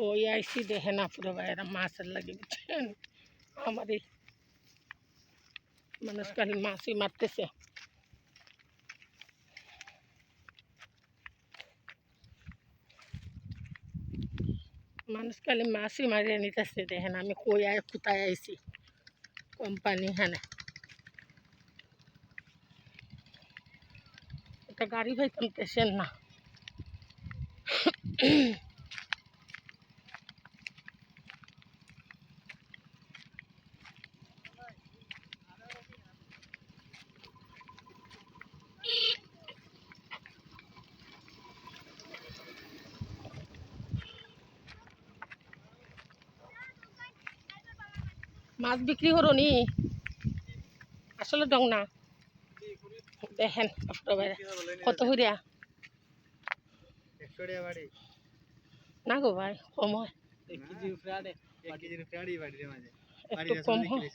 ওই আইসি দেখে না পুরো ভাইয়েরা মাছের লাগে বুঝছেন আমার এই মানুষ খালি মাছই মারতেছে মানুষ খালি মাছই মারিয়ে নিতেছে দেখেন আমি কই আয় কোথায় আইছি কোম্পানি হ্যাঁ এটা গাড়ি ভাইতাম পেশেন্ট না মাছ বিক্রি করুনি আসলে ডং না। দেখেন কত হইয়া না গো ভাই কম হয় কম হয়